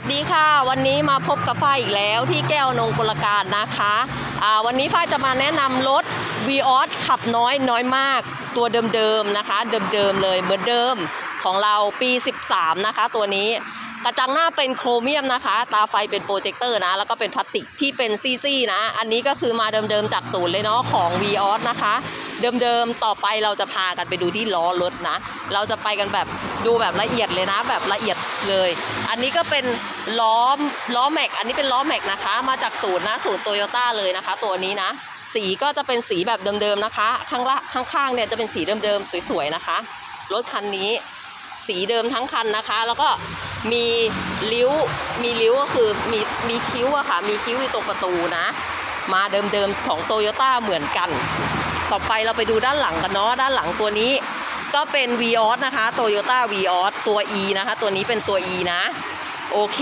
วัสดีค่ะ วันนี้มาพบกับฝ้ายอีกแล้วที่แก้วนงกลการนะคะอ่าวันนี้ฝ้ายจะมาแนะนำรถ v ีออสขับน้อยน้อยมาก ตัวเดิมๆนะคะ เดิมๆเลยเหมือนเดิมของเราปี 13 นะคะ ตัวนี้กระจังหน้าเป็นโครเมียมนะคะ ตาไฟเป็นโปรเจคเตอร์นะ แล้วก็เป็นพลาสติกที่เป็นซี่ๆนะ อันนี้ก็คือมาเดิมๆจากศูนย์เลยเนาะของ v ีออสนะคะ เดิมๆ ต่อไปเราจะพากันไปดูที่ล้อรถนะ เราจะไปกันแบบดูแบบละเอียดเลยนะ แบบละเอียดเลย อันนี้ก็เป็นล้อล้อแม็ก อันนี้เป็นล้อแม็กนะคะ มาจากศูนย์นะศูนย์โตโยต้าเลยนะคะ ตัวนี้นะ สีก็จะเป็นสีแบบเดิมๆนะคะ ข้างละข้างๆเนี่ยจะเป็นสีเดิมๆสวยๆนะคะ รถคันนี้สีเดิมทั้งคันนะคะ แล้วก็มีริ้วมีริ้วก็คือมีมีคิ้วอะค่ะ มีคิ้วอยู่ตรงประตูนะ มาเดิมๆของโตโยต้าเหมือนกัน ต่อไปเราไปดูด้านหลังกันเนาะด้านหลังตัวนี้ ก็เป็น v ีออสนะคะ Toyota v ีออสตัว E นะคะ ตัวนี้เป็นตัว E นะ โอเค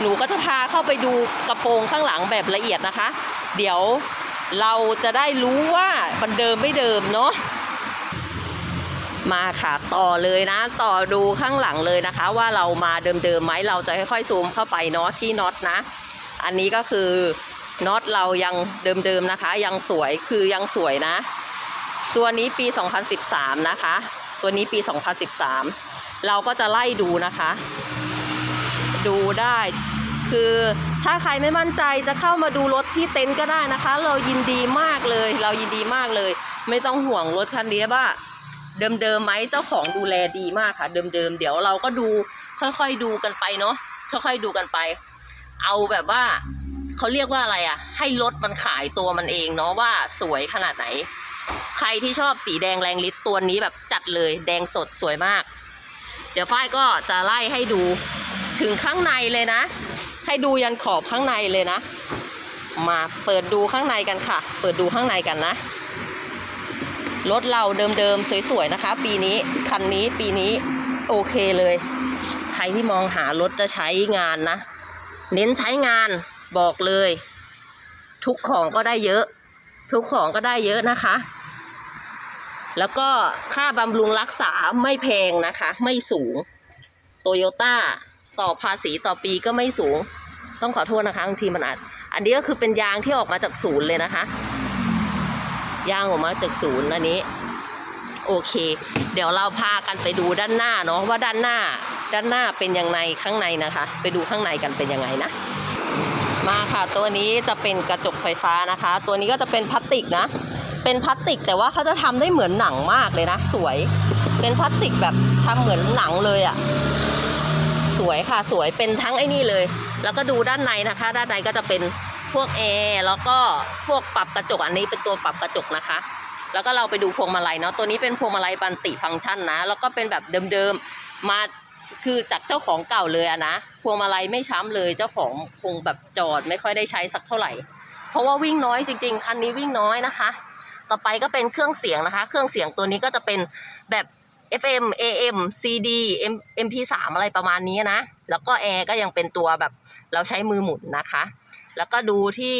หนูก็จะพาเข้าไปดูกระโปรงข้างหลังแบบละเอียดนะคะ เดี๋ยวเราจะได้รู้ว่ามันเดิมไม่เดิมเนาะมาค่ะต่อเลยนะ ต่อดูข้างหลังเลยนะคะ ว่าเรามาเดิมๆไหมเราจะค่อยๆซูมเข้าไปเนาะที่น็อตนะ อันนี้ก็คือ น็อตเรายังเดิมๆนะคะ ยังสวยคือยังสวยนะ ตัวนี้ปี 2013 นะคะ ตัวนี้ปี 2013 เราก็จะไล่ดูนะคะ ดูได้คือถ้าใครไม่มั่นใจจะเข้ามาดูรถที่เต็นท์ก็ได้นะคะ เรายินดีมากเลย เรายินดีมากเลย ไม่ต้องห่วงรถคันนี้ว่า เดิมๆไหมเจ้าของดูแลดีมากค่ะ เดิมๆเดี๋ยวเราก็ดูค่อยๆดูกันไปเนาะค่อยๆดูกันไป เอาแบบว่า เขาเรียกว่าอะไรอะ่ะ ให้รถมันขายตัวมันเองเนาะว่าสวยขนาดไหน ใครที่ชอบสีแดงแรงฤทธิ์ตัวนี้แบบจัดเลยแดงสดสวยมาก เดี๋ยวฝ้ายก็จะไล่ให้ดูถึงข้างในเลยนะ ให้ดูยันขอบข้างในเลยนะ มาเปิดดูข้างในกันค่ะ เปิดดูข้างในกันนะรถเราเดิมๆสวยๆนะคะ ปีนี้คันนี้ปีนี้โอเคเลย ใครที่มองหารถจะใช้งานนะ เน้นใช้งาน บอกเลย ทุกของก็ได้เยอะ ทุกของก็ได้เยอะนะคะ แล้วก็ค่าบำรุงรักษาไม่แพงนะคะ ไม่สูงโตโยต้าต่อภาษีต่อปีก็ไม่สูง ต้องขอโทษนะคะบางทีมันอาจอันนี้ก็คือเป็นยางที่ออกมาจากศูนย์เลยนะคะ ยางออกมาจากศูนย์อันนี้ โอเค เดี๋ยวเราพากันไปดูด้านหน้าเนาะว่าด้านหน้า ด้านหน้าเป็นยังไงข้างในนะคะ ไปดูข้างในกันเป็นยังไงนะ มาค่ะ ตัวนี้จะเป็นกระจกไฟฟ้านะคะ ตัวนี้ก็จะเป็นพลาสติกนะ เป็นพลาสติกแต่ว่าเขาจะทำได้เหมือนหนังมากเลยนะ สวย เป็นพลาสติกแบบทำเหมือนหนังเลยอะ่ะ สวยค่ะสวยเป็นทั้งไอ้นี่เลย แล้วก็ดูด้านในนะคะ ด้านในก็จะเป็นพวกแอร์แล้วก็พวกปรับกระจกอันนี้เป็นตัวปรับกระจกนะคะ แล้วก็เราไปดูพวงมาลัยเนาะตัวนี้เป็นพวงมาลัยบันติฟังก์ชันนะ แล้วก็เป็นแบบเดิมๆมา คือจากเจ้าของเก่าเลยอะนะพวงมาลัยไม่ช้ำเลยเจ้าของคงแบบจอดไม่ค่อยได้ใช้สักเท่าไหร่ เพราะว่าวิ่งน้อยจริงๆคันนี้วิ่งน้อยนะคะ ต่อไปก็เป็นเครื่องเสียงนะคะ เครื่องเสียงตัวนี้ก็จะเป็นแบบ FM AM CD M MP3 อะไรประมาณนี้นะ แล้วก็แอร์ก็ยังเป็นตัวแบบเราใช้มือหมุนนะคะ แล้วก็ดูที่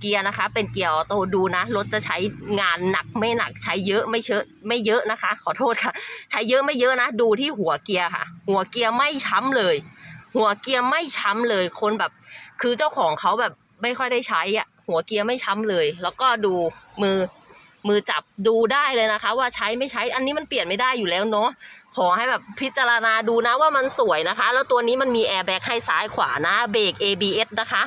เกียร์นะคะ เป็นเกียร์ออโต้ดูนะรถจะใช้งานหนักไม่หนักใช้เยอะไม่เชอะไม่เยอะนะคะ ขอโทษค่ะ ใช้เยอะไม่เยอะนะ ดูที่หัวเกียร์ค่ะ หัวเกียร์ไม่ช้ำเลย หัวเกียร์ไม่ช้ำเลยคนแบบ คือเจ้าของเขาแบบไม่ค่อยได้ใช้อะหัวเกียร์ไม่ช้ำเลย แล้วก็ดูมือมือจับดูได้เลยนะคะ ว่าใช้ไม่ใช้อันนี้มันเปลี่ยนไม่ได้อยู่แล้วเนาะขอให้แบบพิจารณาดูนะว่ามันสวยนะคะ แล้วตัวนี้มันมีแอร์แบ็กให้ซ้ายขวานะเบรก ABS นะคะ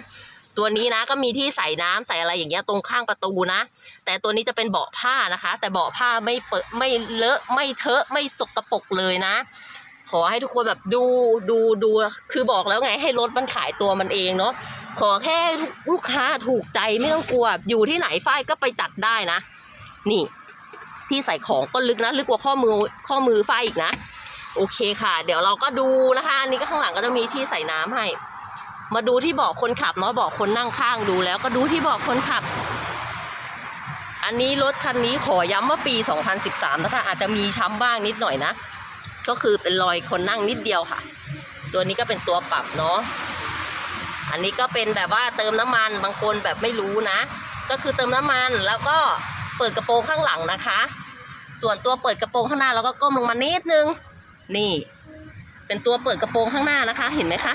ตัวนี้นะก็มีที่ใส่น้ำใส่อะไรอย่างเงี้ยตรงข้างประตูนะ แต่ตัวนี้จะเป็นเบาะผ้านะคะ แต่เบาะผ้าไม่เปิดไม่เลอะไม่เทอะไม่สกปรกเลยนะ ขอให้ทุกคนแบบดูดูดูคือบอกแล้วไงให้รถมันขายตัวมันเองเนาะขอแค่ลูกค้าถูกใจไม่ต้องกลัวอยู่ที่ไหนฝ้ายก็ไปจัดได้นะ นี่ที่ใส่ของก็ลึกนะลึกกว่าข้อมือข้อมือฝ้ายอีกนะ โอเคค่ะ เดี๋ยวเราก็ดูนะคะอันนี้ก็ข้างหลังก็จะมีที่ใส่น้ำให้ มาดูที่เบาะคนขับเนาะเบาะคนนั่งข้างดูแล้วก็ดูที่เบาะคนขับ อันนี้รถคันนี้ขอย้ำว่าปี 2013 นะคะ อาจจะมีช้ำบ้างนิดหน่อยนะ ก็คือเป็นรอยคนนั่งนิดเดียวค่ะ ตัวนี้ก็เป็นตัวปรับเนาะอันนี้ก็เป็นแบบว่าเติมน้ำมันบางคนแบบไม่รู้นะ ก็คือเติมน้ำมันแล้วก็เปิดกระโปรงข้างหลังนะคะ ส่วนตัวเปิดกระโปรงข้างหน้าเราก็ก้มลงมานิดนึง นี่ เป็นตัวเปิดกระโปรงข้างหน้านะคะ เห็นไหมคะ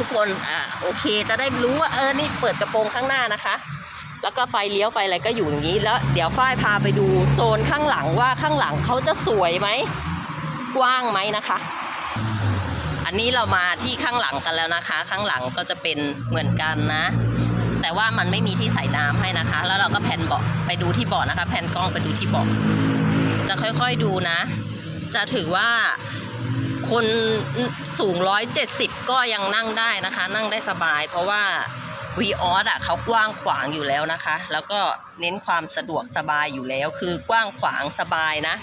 ทุกคนอ่าโอเค จะได้รู้ว่าเออนี่เปิดกระโปรงข้างหน้านะคะ แล้วก็ไฟเลี้ยวไฟอะไรก็อยู่อย่างนี้ แล้วเดี๋ยวฝ้ายพาไปดูโซนข้างหลังว่าข้างหลังเขาจะสวยไหมกว้างไหมนะคะ อันนี้เรามาที่ข้างหลังกันแล้วนะคะ ข้างหลังก็จะเป็นเหมือนกันนะ แต่ว่ามันไม่มีที่ใส่น้ำให้นะคะ แล้วเราก็แผ่นเบาะไปดูที่เบาะนะคะ แผ่นกล้องไปดูที่เบาะจะค่อยๆดูนะ จะถือว่า คนสูง 170 ก็ยังนั่งได้นะคะ นั่งได้สบาย เพราะว่าวีออสอะเขากว้างขวางอยู่แล้วนะคะ แล้วก็เน้นความสะดวกสบายอยู่แล้ว คือกว้างขวางสบายนะ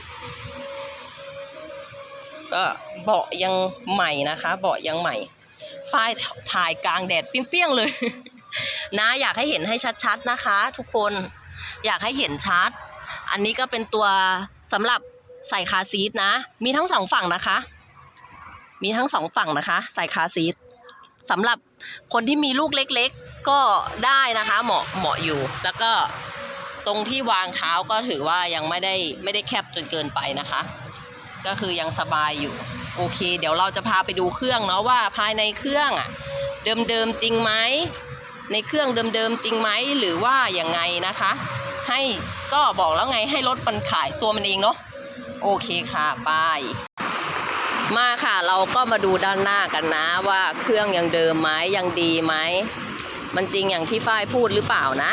ก็เบาะยังใหม่นะคะ เบาะยังใหม่ฝ้ายถ่ายกลางแดดเปรี้ยงๆเลย นะอยากให้เห็นให้ชัดๆนะคะ ทุกคนอยากให้เห็นชัด อันนี้ก็เป็นตัวสำหรับใส่คาซีทนะ มีทั้งสองฝั่งนะคะ มีทั้งสองฝั่งนะคะใส่คาซีทสำหรับคนที่มีลูกเล็กๆ ก็ได้นะคะเหมาะเหมาะอยู่ แล้วก็ตรงที่วางเท้าก็ถือว่ายังไม่ได้ไม่ได้แคบจนเกินไปนะคะ ก็คือยังสบายอยู่ โอเค เดี๋ยวเราจะพาไปดูเครื่องเนาะว่าภายในเครื่องอะเดิมๆจริงไหมในเครื่องเดิมๆจริงไหมหรือว่าอย่างไงนะคะ ให้ก็บอกแล้วไงให้รถมันขายตัวมันเองเนาะโอเคค่ะไป มาค่ะเราก็มาดูด้านหน้ากันนะว่าเครื่องยังเดิมไหมยังดีไหมมันจริงอย่างที่ฝ้ายพูดหรือเปล่านะ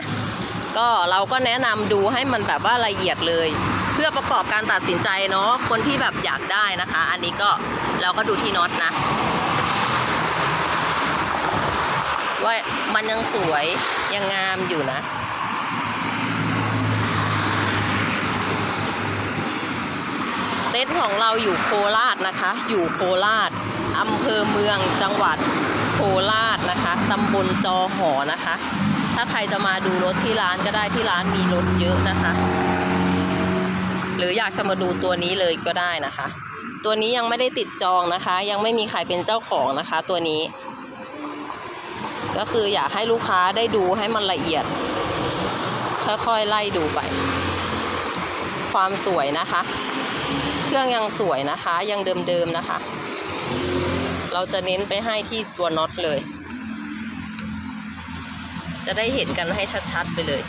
ก็เราก็แนะนำดูให้มันแบบว่าละเอียดเลย เพื่อประกอบการตัดสินใจเนาะคนที่แบบอยากได้นะคะ อันนี้ก็เราก็ดูที่น็อตนะว่ามันยังสวยยังงามอยู่นะ เต็นท์ของเราอยู่โคราชนะคะ อยู่โคราชอำเภอเมืองจังหวัดโคราชนะคะตำบลจอหอนะคะ ถ้าใครจะมาดูรถที่ร้านก็ได้ที่ร้านมีรถเยอะนะคะ หรืออยากจะมาดูตัวนี้เลยก็ได้นะคะ ตัวนี้ยังไม่ได้ติดจองนะคะ ยังไม่มีใครเป็นเจ้าของนะคะ ตัวนี้ ก็คืออยากให้ลูกค้าได้ดูให้มันละเอียด ค่อยๆไล่ดูไป ความสวยนะคะ เครื่องยังสวยนะคะ ยังเดิมๆนะคะ เราจะเน้นไปให้ที่ตัวน็อตเลย จะได้เห็นกันให้ชัดๆไปเลย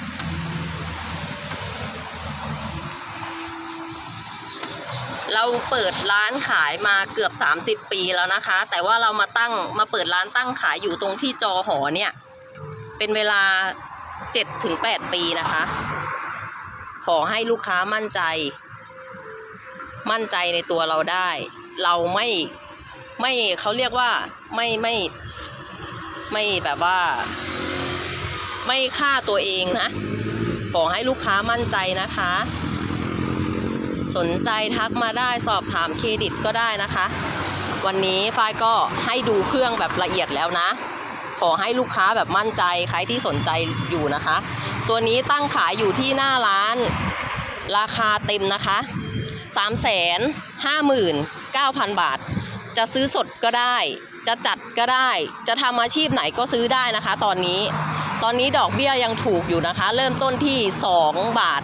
เราเปิดร้านขายมาเกือบ 30 ปีแล้วนะคะ แต่ว่าเรามาตั้งมาเปิดร้านตั้งขายอยู่ตรงที่จอหอเนี่ย เป็นเวลา 7-8 ปีนะคะ ขอให้ลูกค้ามั่นใจ มั่นใจในตัวเราได้ เราไม่ไม่เขาเรียกว่าไม่ไม่ไม่แบบว่า ไม่ฆ่าตัวเองนะขอให้ลูกค้ามั่นใจนะคะ สนใจทักมาได้สอบถามเครดิตก็ได้นะคะ วันนี้ฝ้ายก็ให้ดูเครื่องแบบละเอียดแล้วนะ ขอให้ลูกค้าแบบมั่นใจใครที่สนใจอยู่นะคะ ตัวนี้ตั้งขายอยู่ที่หน้าร้าน ราคาเต็มนะคะ 3 5 9 0 0 0 บาท จะซื้อสดก็ได้ จะจัดก็ได้ จะทำอาชีพไหนก็ซื้อได้นะคะ ตอนนี้ ตอนนี้ดอกเบี้ยยังถูกอยู่นะคะ เริ่มต้นที่ 2 บาท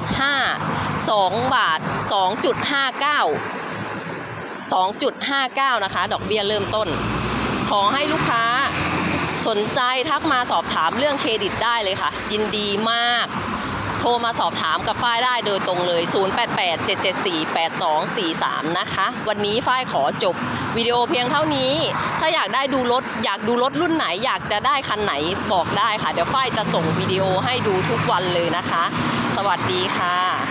5 2 บาท 2.59 2.59 นะคะ ดอกเบี้ยเริ่มต้น ขอให้ลูกค้าสนใจทักมาสอบถามเรื่องเครดิตได้เลยค่ะ ยินดีมาก โทรมาสอบถามกับฝ้ายได้โดยตรงเลย 0887748243 นะคะ วันนี้ฝ้ายขอจบวิดีโอเพียงเท่านี้ ถ้าอยากได้ดูรถ อยากดูรถรุ่นไหน อยากจะได้คันไหนบอกได้ค่ะ เดี๋ยวฝ้ายจะส่งวิดีโอให้ดูทุกวันเลยนะคะ สวัสดีค่ะ